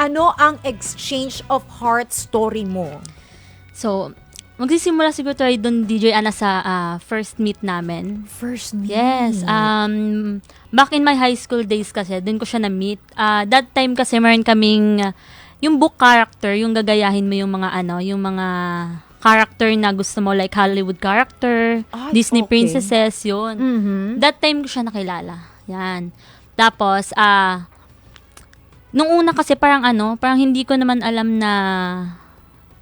ano ang exchange of heart story mo? So, magsisimula siguro tayo doon, DJ Ana, sa ah, first meet namin. First meet. Yes. Um, back in my high school days kasi, doon ko siya na-meet. Ah, that time kasi meron kaming, ah, yung book character, yung gagayahin mo yung mga ano, yung mga character na gusto mo, like Hollywood character, Ay, Disney okay. princesses, yun. Mhm. That time ko siya nakilala. Yan. Tapos, ah, nung una kasi parang ano, parang hindi ko naman alam na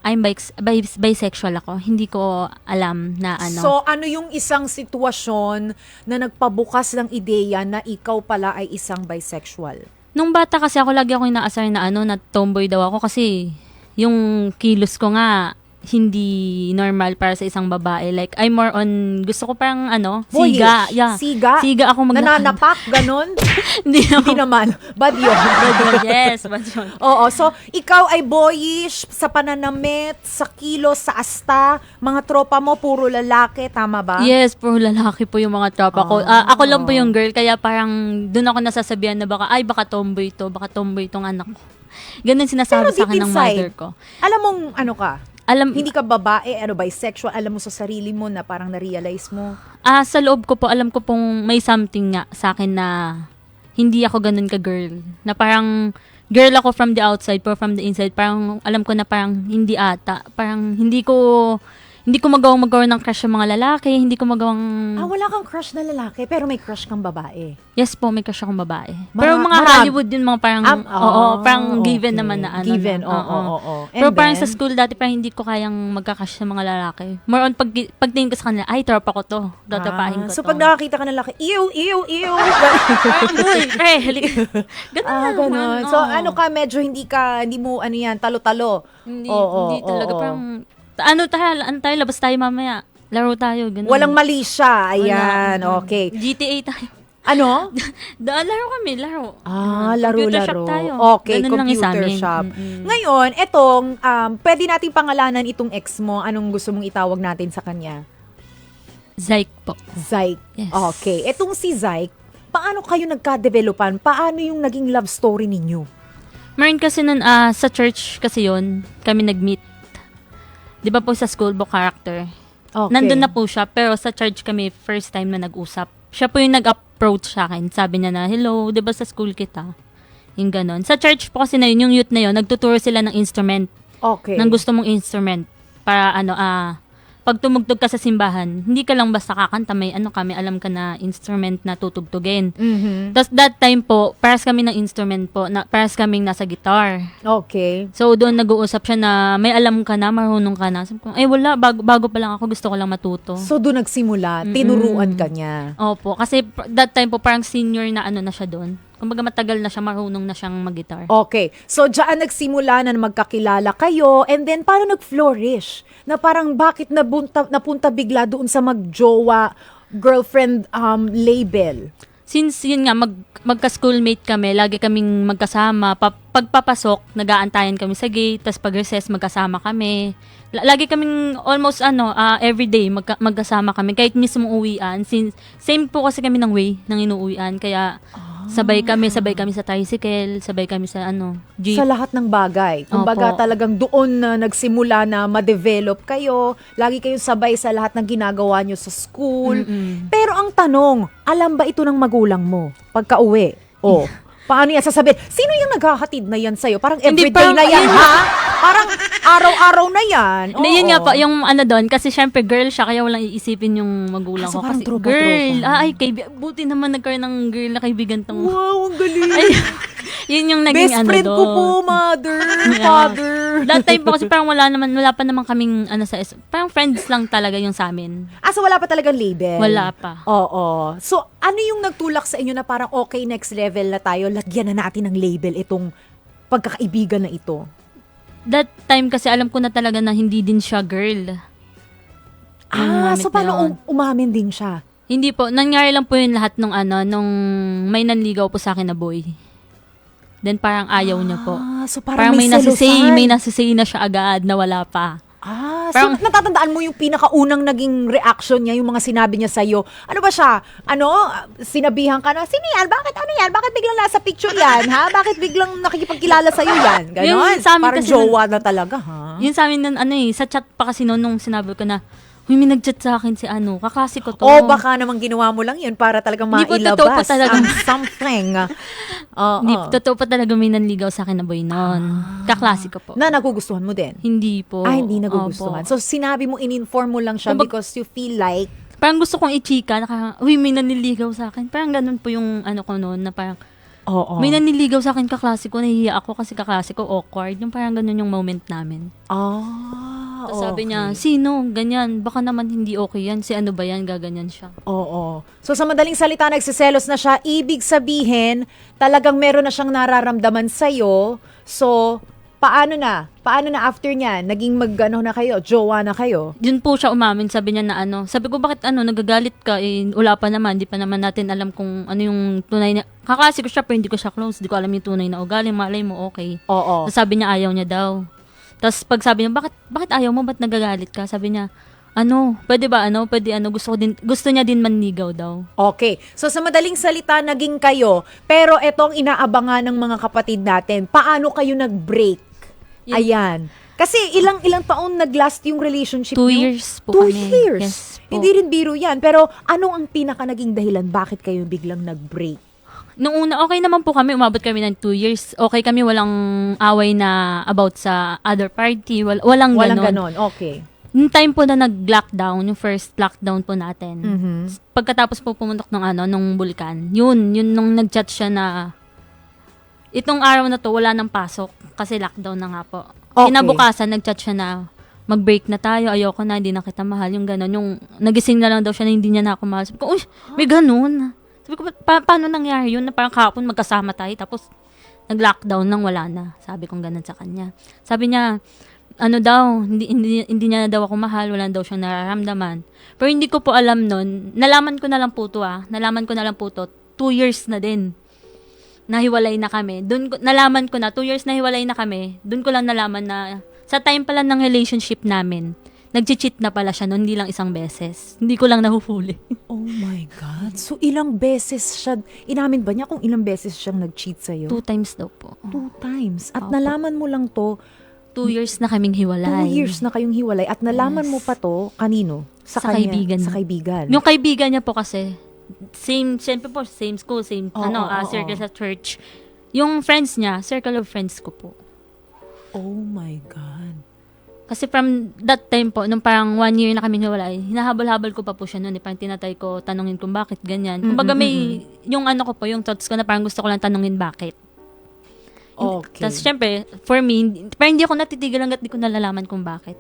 I'm bis- bis- bisexual ako. Hindi ko alam na ano. So, ano yung isang sitwasyon na nagpabukas ng ideya na ikaw pala ay isang bisexual? Nung bata kasi ako, lagi ako inaasar na ano, na tomboy daw ako kasi yung kilos ko nga, hindi normal para sa isang babae. Like, I'm more on, gusto ko parang ano, Boyish. siga. Yeah. Siga? Siga ako maglakad. Nananapak, ganon? hindi Hindi ako. naman. Bad yun. yes, but yun. Oo, so ikaw ay boyish sa pananamit, sa kilos, sa asta, mga tropa mo puro lalaki, tama ba? Yes, puro lalaki po yung mga tropa ko. Ah. Ah, ako lang po yung girl, kaya parang doon ako nasasabihan na baka, ay baka tomboy to, baka tomboy tong anak ko. Ganun sinasabi Pero sa akin ng inside, mother ko. Alam mong ano ka, Alam, hindi ka babae, ano bisexual, alam mo sa sarili mo na parang na-realize mo. ah, sa loob ko po, alam ko pong may something nga sa akin na hindi ako ganun ka-girl. Na parang girl ako from the outside, pero from the inside, parang alam ko na parang hindi ata. Parang hindi ko, hindi ko magawang magawa ng crush sa mga lalaki, hindi ko magawang... Ah, wala kang crush na lalaki, pero may crush kang babae. Yes po, may crush akong babae. Mara- Pero mga marami. Hollywood yun, mga parang, Ah, oo, oh, parang given okay. naman na ano. Given, oo, oo, oo. Pero And parang sa then? school dati, parang hindi ko kayang magkakash sa mga lalaki. More on, pag, pagtingin ko sa kanila, ay, tropa ko to. Dotropahin ko Ah, so to. pag nakakita ka ng lalaki, ew, ew, ew. parang, uy, halika. Ganun ah, ganun. oo. So ano ka, medyo hindi ka, hindi mo, ano yan, talo-talo. Hindi, Oo, hindi oo, talaga. oo. Parang, ano tayo, ano tayo, labas tayo mamaya. Laro tayo, ganun. Walang mali siya. Wala. Ayan, Mm. okay. GTA tayo. Ano? Da, laro kami, laro. Ah, Mm, Computer laro-laro. shop tayo. Okay, Ganun lang yung sa computer amin. shop. Mm-mm. Ngayon, etong, um, pwede nating pangalanan itong ex mo. Anong gusto mong itawag natin sa kanya? Zyke po. Zyke. Yes. Okay. Etong si Zyke, paano kayo nagka-developan? Paano yung naging love story ninyo? Meron kasi nun, ah, sa church kasi yon kami nag-meet. Di ba po sa school book character? Okay. Nandun na po siya, pero sa church kami first time na nag-usap. Siya po yung nag-approach sa akin. Sabi niya na, hello, di ba sa school kita? Yung ganon. Sa church po kasi na yun, yung youth na yun, nagtuturo sila ng instrument. Okay. Ng gusto mong instrument. Para ano, ah, pag tumugtog ka sa simbahan, hindi ka lang basta kakanta, may ano kami, alam ka na instrument na tutugtugin. Mhm. Tapos that time po, paras kami ng instrument po, na, paras kaming nasa guitar. Okay. So doon nag-uusap siya na may alam ka na, marunong ka na. Sabi ko, eh wala, bago, bago pa lang ako, gusto ko lang matuto. So, doon nagsimula. Tinuruan ka niya. Opo, kasi that time po parang senior na ano na siya doon. Kumbaga matagal na siya, marunong na siyang mag-guitar. Okay. So, diyan nagsimula na magkakilala kayo and then paano nag-flourish? Na parang bakit nabunta, napunta bigla doon sa magjowa girlfriend um, label? Since yun nga, mag, magka-schoolmate kami, lagi kaming magkasama. Pa, pagpapasok, nag-aantayan kami sa gate, tapos pag recess, magkasama kami. La- Lagi kaming almost ano, ah, everyday magka, magkasama kami. Kahit mismo uwian. Since, same po kasi kami ng way ng inuuwian. Kaya sabay kami, sabay kami sa tricycle, sabay kami sa ano, jeep. Sa lahat ng bagay. Kumbaga Opo. talagang doon na nagsimula na ma-develop kayo. Lagi kayong sabay sa lahat ng ginagawa nyo sa school. Mm-mm. Pero ang tanong, alam ba ito ng magulang mo pagka uwi? Oh, paano yan sasabihin? Sino yung naghahatid na yan sa'yo? Parang Hindi, everyday parang- na yan, ha? Parang araw-araw na yan. Hindi, yun Oo. nga po, yung ano doon, kasi syempre girl siya, kaya walang iisipin yung magulang Ah, so ko. parang Kasi tropa, girl, ah, ay, kaibi- buti naman nagkaroon ng girl na kaibigan tong. Wow, ang galing. Ay, yun yung naging Best ano friend ko doon. po, mother, father. That time po kasi parang wala naman, wala pa naman kaming ano sa, parang friends lang talaga yung sa amin. Ah, so wala pa talagang label? Wala pa. Oo. So, ano yung nagtulak sa inyo na parang okay, next level na tayo, lagyan na natin ng label itong pagkakaibigan na ito? That time kasi alam ko na talaga na hindi din siya girl. Ah, so paano um- umamin din siya? Hindi po, nangyari lang po yung lahat nung ano, nung may nanligaw po sa akin na boy. Then parang ayaw niya po. Ah, so parang, Parang, may, may, nasisay, may nasisay na siya agad na wala pa. Ah, Parang- so natatandaan mo yung pinakaunang naging reaction niya, yung mga sinabi niya sa'yo. Ano ba siya? Ano? Sinabihan ka na, sino yan? Bakit ano yan? Bakit biglang nasa picture yan? Ha? Bakit biglang nakikipagkilala sa'yo yan? Ganon. Yung sa amin Parang kasi jowa na talaga, ha? Yun sa amin nun, ano eh, sa chat pa kasi noon nung sinabi ko na, Uy, may nag-chat sa akin si ano, kaklase ko to. O baka naman ginawa mo lang yun para talagang Hindi po mailabas totoo po talaga. ang something. Oo. Hindi, totoo pa talaga may nanligaw sa akin na boy noon. Kaklase ko po. Na nagugustuhan mo din? hindi po. Ah, hindi nagugustuhan. Opo. So, sinabi mo, in-inform mo lang siya Kumbag- because you feel like, Parang gusto kong i-chika, naka, uy, may nanliligaw sa akin. Parang ganun po yung ano ko noon, na parang, oo. may nanliligaw sa akin kaklase ko, nahihiya ako kasi kaklase ko, awkward. Yung parang ganun yung moment namin. Ah, Tapos sabi okay. niya, sino, ganyan, baka naman hindi okay yan, si ano ba yan, gaganyan siya. Oo. So sa madaling salita, nagsiselos na siya. Ibig sabihin, talagang meron na siyang nararamdaman sa'yo. So, paano na? Paano na after niya? Naging mag, ano na kayo? Jowa na kayo? Yun po siya umamin, sabi niya na ano, sabi ko bakit ano, nagagalit ka, eh, wala pa naman, di pa naman natin alam kung ano yung tunay na, kaklase ko siya pero hindi ko siya close, di ko alam yung tunay na ugali, malay mo okay. Oo. Tapos sabi niya ayaw niya daw. Tapos pag sabi niya, bakit, bakit ayaw mo? Ba't nagagalit ka? Sabi niya, ano, pwede ba ano, pwede ano, gusto, ko din, gusto niya din manligaw daw. Okay. So sa madaling salita, naging kayo. Pero etong inaabangan ng mga kapatid natin, paano kayo nag-break? Yun- Ayan. Kasi ilang ilang taon nag-last yung relationship Two niyo? years po Two kami. years? Yes po. Hindi rin biro yan. Pero anong ang pinaka naging dahilan bakit kayo biglang nag-break? Nung una, okay naman po kami, umabot kami ng two years. Okay kami, walang away na about sa other party, wal, walang, Walang ganon. ganon. Okay. Yung time po na nag-lockdown, yung first lockdown po natin, Mhm. pagkatapos po pumuntok ng ano, nung bulkan, yun, yun nung nag-chat siya na, itong araw na to, wala nang pasok, kasi lockdown na nga po. Okay. Kinabukasan, nag-chat siya na, mag-break na tayo, ayoko na, hindi na kita mahal, yung gano'n. Yung, nagising na lang daw siya na hindi niya na ako mahal. Sabi ko, uy, may ganun. Sabi ko, pa- paano nangyari yun? Na parang kahapon magkasama tayo, tapos nag-lockdown nang wala na. Sabi kong ganun sa kanya. Sabi niya, ano daw, hindi, hindi, hindi niya na daw ako mahal, wala daw siyang nararamdaman. Pero hindi ko po alam nun, nalaman ko na lang po to ah, nalaman ko na lang po to, two years na din. Nahiwalay na kami. Doon ko, nalaman ko na, two years na hiwalay na kami, doon ko lang nalaman na, sa time pala ng relationship namin, nag-cheat na pala siya noon, hindi lang isang beses. Hindi ko lang nahuhuli. Oh my God. So ilang beses siya, inamin ba niya kung ilang beses siyang nag-cheat sa'yo? Two times daw po. Two times. At Opo. nalaman mo lang to, Two years na kaming two hiwalay. years na kayong hiwalay. At nalaman Yes. mo pa to, kanino? Sa kanya- kaibigan Sa kaibigan. Yung kaibigan niya po kasi, same, siyempre po, same school, same, Oo, ano, oo, ah, oo. circle sa church. Yung friends niya, circle of friends ko po. oh my God. Kasi from that time po, nung parang one year na kami hiwalay, hinahabol-habol ko pa po siya noon. Eh, parang tinatay ko, tanungin kung bakit ganyan. Kumbaga may, yung ano ko po, yung thoughts ko na parang gusto ko lang tanungin bakit. Okay. Tapos syempre, for me, parang hindi ako natitigil hanggat di ko nalalaman kung bakit.